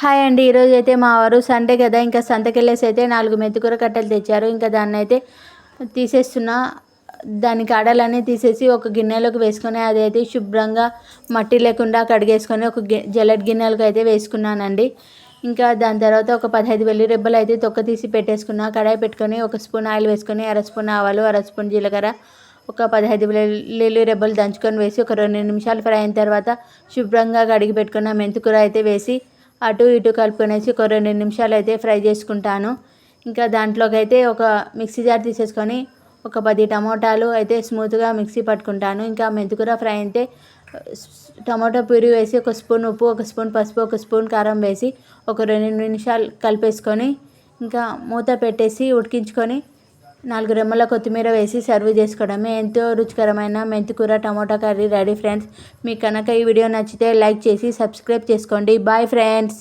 Hi అండి ఈరోజు అయితే మా వారు సండే కదా ఇంకా సంతకెళ్ళేసి అయితే నాలుగు మెంతికూర కట్టెలు తెచ్చారు. ఇంకా దాన్ని అయితే తీసేస్తున్నా. దాని కాడలన్నీ తీసేసి ఒక గిన్నెలోకి వేసుకొని అదైతే శుభ్రంగా మట్టి లేకుండా కడిగేసుకొని ఒక గి జల్లెడ్ గిన్నెలకు అయితే వేసుకున్నానండి. ఇంకా దాని తర్వాత ఒక పదహైదు వెల్లి రెబ్బలు అయితే తొక్క తీసి పెట్టేసుకున్నా. కడాయి పెట్టుకొని ఒక స్పూన్ ఆయిల్ వేసుకొని అర స్పూన్ ఆవాలు అర స్పూన్ జీలకర్ర ఒక పదహైదు వెల్లుల్లి రెబ్బలు దంచుకొని వేసి ఒక రెండు నిమిషాలు ఫ్రై అయిన తర్వాత శుభ్రంగా కడిగి పెట్టుకున్న మెంతికూర అయితే వేసి అటు ఇటు కలుపుకొనేసి ఒక రెండు నిమిషాలు అయితే ఫ్రై చేసుకుంటాను. ఇంకా దాంట్లోకి అయితే ఒక మిక్సీ జార్ తీసేసుకొని ఒక పది టమోటాలు అయితే స్మూత్గా మిక్సీ పట్టుకుంటాను. ఇంకా మెంతికూర ఫ్రై అయితే టమాటో ప్యూరీ వేసి ఒక స్పూన్ ఉప్పు ఒక స్పూన్ పసుపు ఒక స్పూన్ కారం వేసి ఒక రెండు నిమిషాలు కలిపేసుకొని ఇంకా మూత పెట్టేసి ఉడికించుకొని నాలుగు రెమ్మల కొత్తిమీర వేసి సర్వ్ చేసుకోవడమే ఎంతో రుచికరమైన మెంతికూర టమోటా కర్రీ. రెడీ ఫ్రెండ్స్ మీకు కనుక ఈ వీడియో నచ్చితే లైక్ చేసి సబ్స్క్రైబ్ చేసుకోండి. Bye friends.